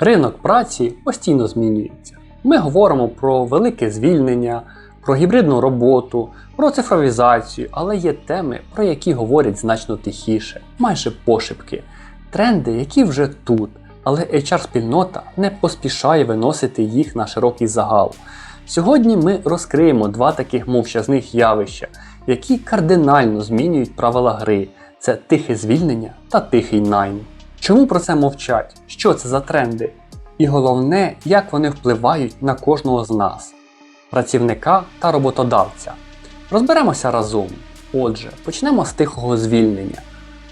Ринок праці постійно змінюється. Ми говоримо про велике звільнення, про гібридну роботу, про цифровізацію, але є теми, про які говорять значно тихіше, майже пошепки. Тренди, які вже тут, але HR-спільнота не поспішає виносити їх на широкий загал. Сьогодні ми розкриємо два таких мовчазних явища, які кардинально змінюють правила гри: це тихе звільнення та тихий найм. Чому про це мовчать? Що це за тренди? І головне, як вони впливають на кожного з нас, працівника та роботодавця. Розберемося разом. Отже, почнемо з тихого звільнення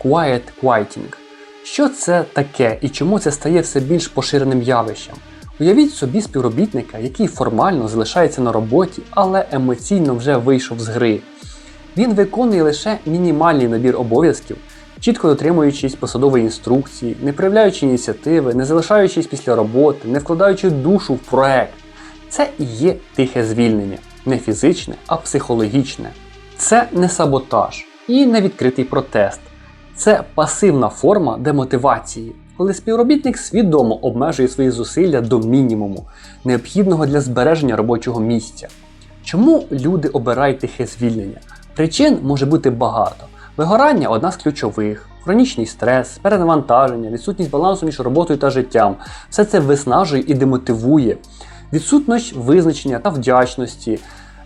Quiet Quieting. Що це таке і чому це стає все більш поширеним явищем? Уявіть собі співробітника, який формально залишається на роботі, але емоційно вже вийшов з гри. Він виконує лише мінімальний набір обов'язків, чітко дотримуючись посадової інструкції, не проявляючи ініціативи, не залишаючись після роботи, не вкладаючи душу в проект. Це і є тихе звільнення, не фізичне, а психологічне. Це не саботаж і не відкритий протест. Це пасивна форма демотивації, коли співробітник свідомо обмежує свої зусилля до мінімуму, необхідного для збереження робочого місця. Чому люди обирають тихе звільнення? Причин може бути багато. Вигорання одна з ключових, хронічний стрес, перенавантаження, відсутність балансу між роботою та життям. Все це виснажує і демотивує. Відсутність визначення та вдячності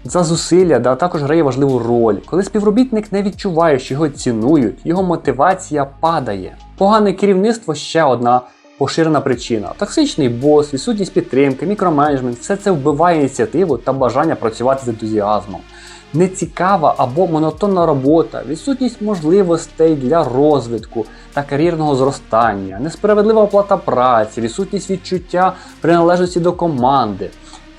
за зусилля да, також грає важливу роль. Коли співробітник не відчуває, що його цінують, його мотивація падає. Погане керівництво ще одна поширена причина. Токсичний бос, відсутність підтримки, мікроменеджмент все це вбиває ініціативу та бажання працювати з ентузіазмом. Нецікава або монотонна робота, відсутність можливостей для розвитку та кар'єрного зростання, несправедлива оплата праці, відсутність відчуття приналежності до команди.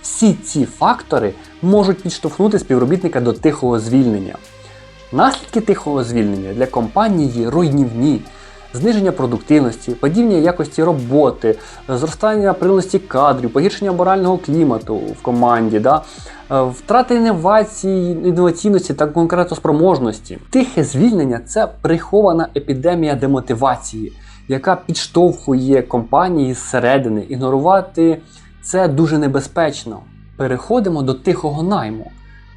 Всі ці фактори можуть підштовхнути співробітника до тихого звільнення. Наслідки тихого звільнення для компанії руйнівні. Зниження продуктивності, падіння якості роботи, зростання прилності кадрів, погіршення морального клімату в команді, да? е, втрата інновації, інноваційності та конкурентоспроможності. Тихе звільнення це прихована епідемія демотивації, яка підштовхує компанії зсередини. Ігнорувати це дуже небезпечно. Переходимо до тихого найму.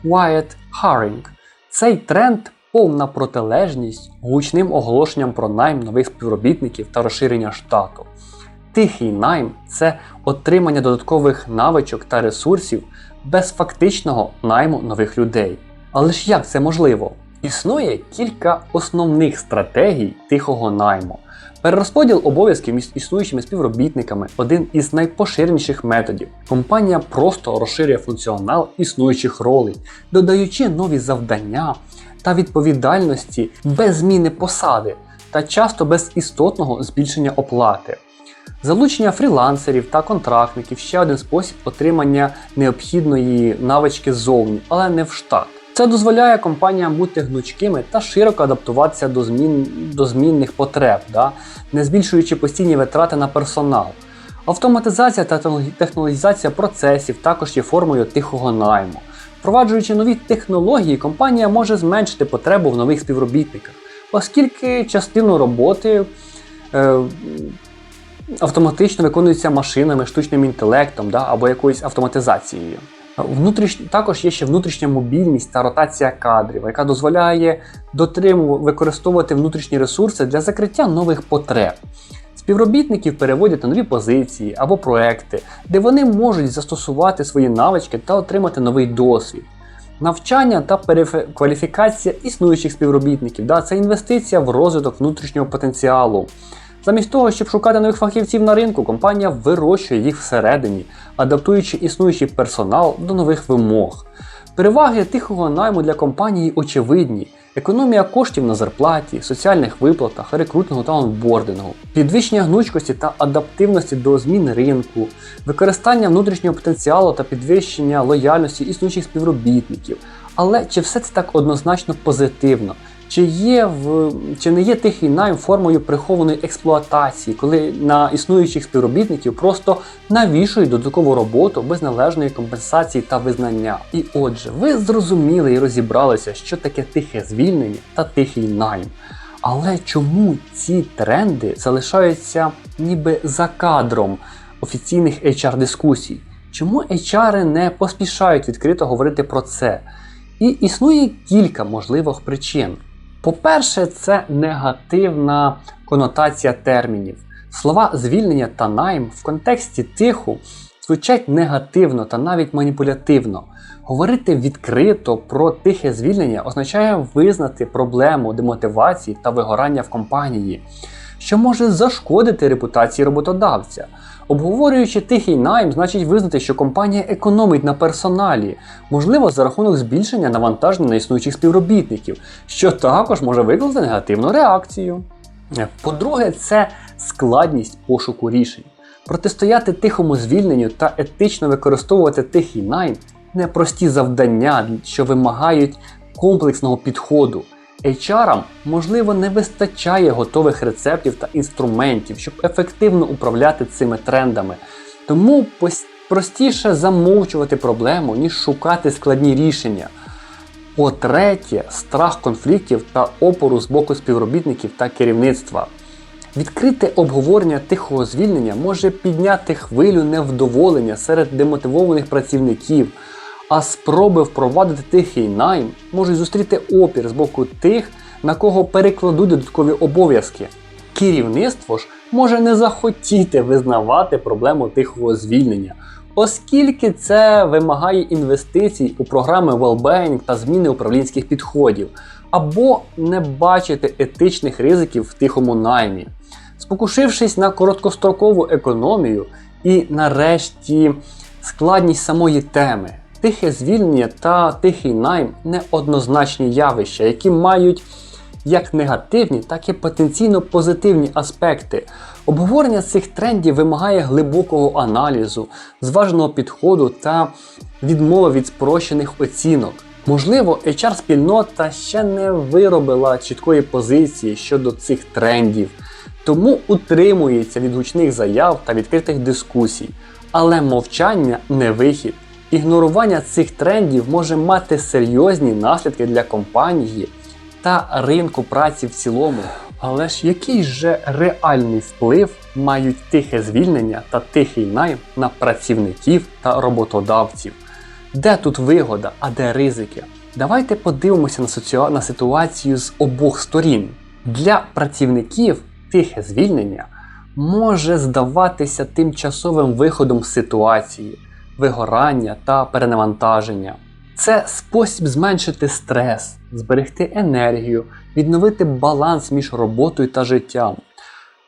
Quiet hiring. Цей тренд повна протилежність гучним оголошенням про найм нових співробітників та розширення штату. Тихий найм це отримання додаткових навичок та ресурсів без фактичного найму нових людей. Але ж як це можливо? Існує кілька основних стратегій тихого найму. Перерозподіл обов'язків між існуючими співробітниками один із найпоширеніших методів. Компанія просто розширює функціонал існуючих ролей, додаючи нові завдання та відповідальності без зміни посади та часто без істотного збільшення оплати. Залучення фрілансерів та контрактників ще один спосіб отримання необхідної навички ззовні, але не в штат. Це дозволяє компаніям бути гнучкими та широко адаптуватися до, змін, до змінних потреб, да? не збільшуючи постійні витрати на персонал. Автоматизація та технологізація процесів також є формою тихого найму. Впроваджуючи нові технології, компанія може зменшити потребу в нових співробітниках, оскільки частину роботи е, автоматично виконується машинами, штучним інтелектом да, або якоюсь автоматизацією. Внутріш... Також є ще внутрішня мобільність та ротація кадрів, яка дозволяє дотримувати використовувати внутрішні ресурси для закриття нових потреб. Співробітників переводять на нові позиції або проекти, де вони можуть застосувати свої навички та отримати новий досвід. Навчання та перекваліфікація існуючих співробітників да, це інвестиція в розвиток внутрішнього потенціалу. Замість того, щоб шукати нових фахівців на ринку, компанія вирощує їх всередині, адаптуючи існуючий персонал до нових вимог. Переваги тихого найму для компанії очевидні: економія коштів на зарплаті, соціальних виплатах, рекрутингу та онбордингу, підвищення гнучкості та адаптивності до змін ринку, використання внутрішнього потенціалу та підвищення лояльності існуючих співробітників. Але чи все це так однозначно позитивно? Чи є в чи не є тихий найм формою прихованої експлуатації, коли на існуючих співробітників просто навішують додаткову роботу без належної компенсації та визнання? І отже, ви зрозуміли і розібралися, що таке тихе звільнення та тихий найм. Але чому ці тренди залишаються ніби за кадром, офіційних HR-дискусій. Чому HR не поспішають відкрито говорити про це? І існує кілька можливих причин. По-перше, це негативна конотація термінів. Слова звільнення та найм в контексті тиху звучать негативно та навіть маніпулятивно. Говорити відкрито про тихе звільнення означає визнати проблему демотивації та вигорання в компанії, що може зашкодити репутації роботодавця. Обговорюючи тихий найм, значить визнати, що компанія економить на персоналі, можливо, за рахунок збільшення навантаження на існуючих співробітників, що також може викликати негативну реакцію. По-друге, це складність пошуку рішень. Протистояти тихому звільненню та етично використовувати тихий найм непрості завдання, що вимагають комплексного підходу. HR, можливо, не вистачає готових рецептів та інструментів, щоб ефективно управляти цими трендами. Тому простіше замовчувати проблему, ніж шукати складні рішення. По-третє, страх конфліктів та опору з боку співробітників та керівництва. Відкрите обговорення тихого звільнення може підняти хвилю невдоволення серед демотивованих працівників, а спроби впровадити тихий найм можуть зустріти опір з боку тих, на кого перекладуть додаткові обов'язки. Керівництво ж може не захотіти визнавати проблему тихого звільнення, оскільки це вимагає інвестицій у програми well-being та зміни управлінських підходів, або не бачити етичних ризиків в тихому наймі. Спокушившись на короткострокову економію і, нарешті, складність самої теми, тихе звільнення та тихий найм неоднозначні явища, які мають як негативні, так і потенційно позитивні аспекти. Обговорення цих трендів вимагає глибокого аналізу, зваженого підходу та відмови від спрощених оцінок. Можливо, HR-спільнота ще не виробила чіткої позиції щодо цих трендів, тому утримується від гучних заяв та відкритих дискусій. Але мовчання не вихід. Ігнорування цих трендів може мати серйозні наслідки для компанії та ринку праці в цілому. Але ж який же реальний вплив мають тихе звільнення та тихий найм на працівників та роботодавців? Де тут вигода, а де ризики? Давайте подивимося на, на ситуацію з обох сторін. Для працівників тихе звільнення може здаватися тимчасовим виходом з ситуації, вигорання та перенавантаження. Це спосіб зменшити стрес, зберегти енергію, відновити баланс між роботою та життям.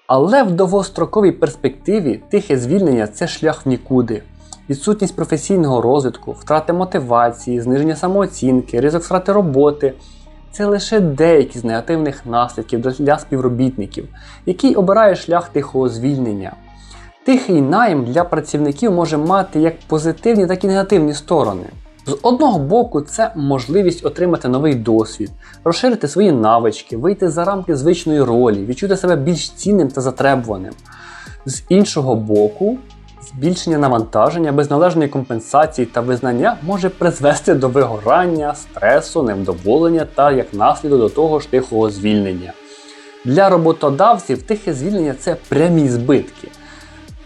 Але в довгостроковій перспективі тихе звільнення це шлях в нікуди. Відсутність професійного розвитку, втрати мотивації, зниження самооцінки, ризик втрати роботи це лише деякі з негативних наслідків для співробітників, який обирає шлях тихого звільнення. Тихий найм для працівників може мати як позитивні, так і негативні сторони. З одного боку, це можливість отримати новий досвід, розширити свої навички, вийти за рамки звичної ролі, відчути себе більш цінним та затребуваним. З іншого боку, збільшення навантаження без належної компенсації та визнання може призвести до вигорання, стресу, невдоволення та як наслідок до того ж тихого звільнення. Для роботодавців тихе звільнення це прямі збитки.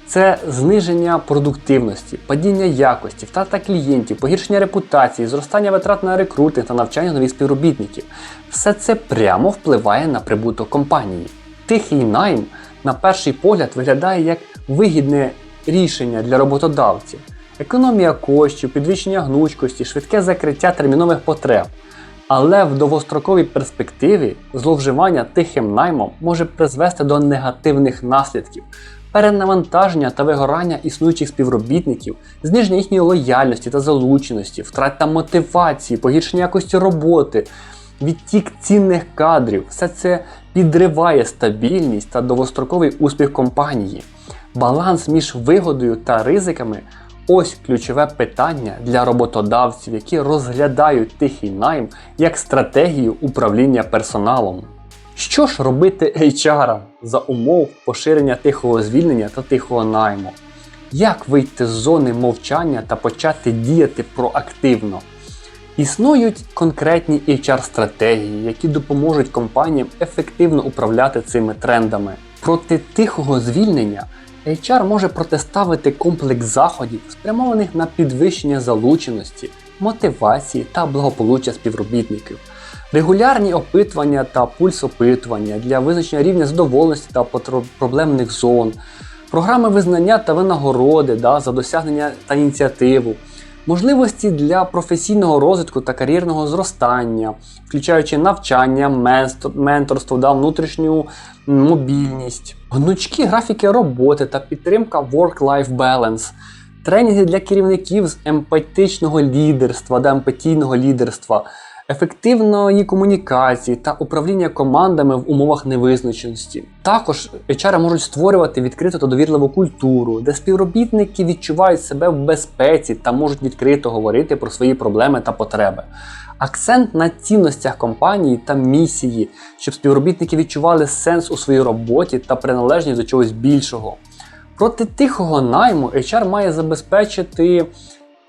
Це зниження продуктивності, падіння якості, втрата клієнтів, погіршення репутації, зростання витрат на рекрутинг та навчання нових співробітників. Все це прямо впливає на прибуток компанії. Тихий найм, на перший погляд, виглядає як вигідне рішення для роботодавців. Економія коштів, підвищення гнучкості, швидке закриття термінових потреб. Але в довгостроковій перспективі зловживання тихим наймом може призвести до негативних наслідків, перенавантаження та вигорання існуючих співробітників, зниження їхньої лояльності та залученості, втрата мотивації, погіршення якості роботи, відтік цінних кадрів. Все це підриває стабільність та довгостроковий успіх компанії. Баланс між вигодою та ризиками ось ключове питання для роботодавців, які розглядають тихий найм як стратегію управління персоналом. Що ж робити HR за умов поширення тихого звільнення та тихого найму? Як вийти з зони мовчання та почати діяти проактивно? Існують конкретні HR-стратегії, які допоможуть компаніям ефективно управляти цими трендами. Проти тихого звільнення HR може протиставити комплекс заходів, спрямованих на підвищення залученості, мотивації та благополуччя співробітників, регулярні опитування та пульс-опитування для визначення рівня задоволеності та проблемних зон, програми визнання та винагороди да, за досягнення та ініціативу, можливості для професійного розвитку та кар'єрного зростання, включаючи навчання, менторство, да, внутрішню мобільність, гнучкі графіки роботи та підтримка work-life balance, тренінги для керівників з емпатичного лідерства, да, емпатійного лідерства, ефективної комунікації та управління командами в умовах невизначеності. Також HR можуть створювати відкриту та довірливу культуру, де співробітники відчувають себе в безпеці та можуть відкрито говорити про свої проблеми та потреби. Акцент на цінностях компанії та місії, щоб співробітники відчували сенс у своїй роботі та приналежність до чогось більшого. Проти тихого найму HR має забезпечити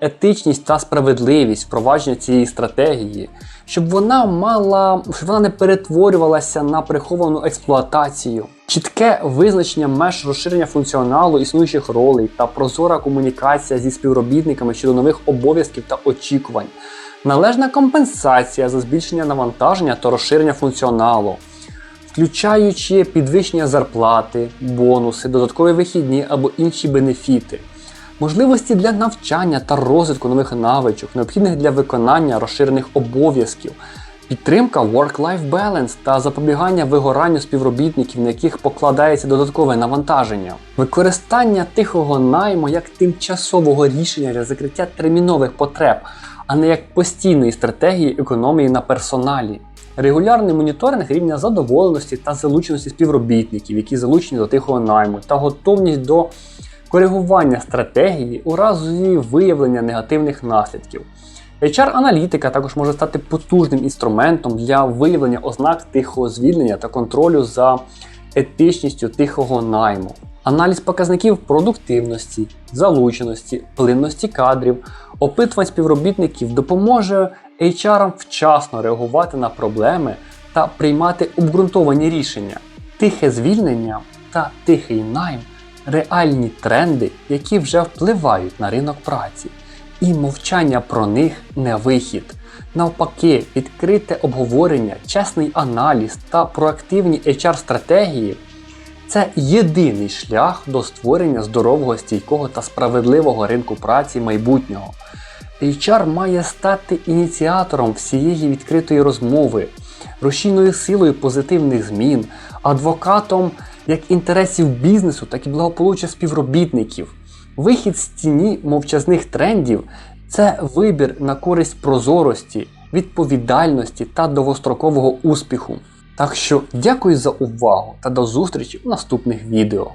етичність та справедливість впровадження цієї стратегії, щоб вона мала, щоб вона не перетворювалася на приховану експлуатацію. Чітке визначення меж розширення функціоналу існуючих ролей та прозора комунікація зі співробітниками щодо нових обов'язків та очікувань, належна компенсація за збільшення навантаження та розширення функціоналу, включаючи підвищення зарплати, бонуси, додаткові вихідні або інші бенефіти. Можливості для навчання та розвитку нових навичок, необхідних для виконання розширених обов'язків, підтримка work-life balance та запобігання вигоранню співробітників, на яких покладається додаткове навантаження, використання тихого найму як тимчасового рішення для закриття термінових потреб, а не як постійної стратегії економії на персоналі. Регулярний моніторинг рівня задоволеності та залученості співробітників, які залучені до тихого найму, та готовність до коригування стратегії у разі виявлення негативних наслідків. HR-аналітика також може стати потужним інструментом для виявлення ознак тихого звільнення та контролю за етичністю тихого найму. Аналіз показників продуктивності, залученості, плинності кадрів, опитувань співробітників допоможе HR вчасно реагувати на проблеми та приймати обґрунтовані рішення. Тихе звільнення та тихий найм реальні тренди, які вже впливають на ринок праці. І мовчання про них не вихід. Навпаки, відкрите обговорення, чесний аналіз та проактивні HR-стратегії це єдиний шлях до створення здорового, стійкого та справедливого ринку праці майбутнього. HR має стати ініціатором всієї відкритої розмови, рушійною силою позитивних змін, адвокатом як інтересів бізнесу, так і благополуччя співробітників. Вихід з тіні мовчазних трендів це вибір на користь прозорості, відповідальності та довгострокового успіху. Так що дякую за увагу та до зустрічі у наступних відео.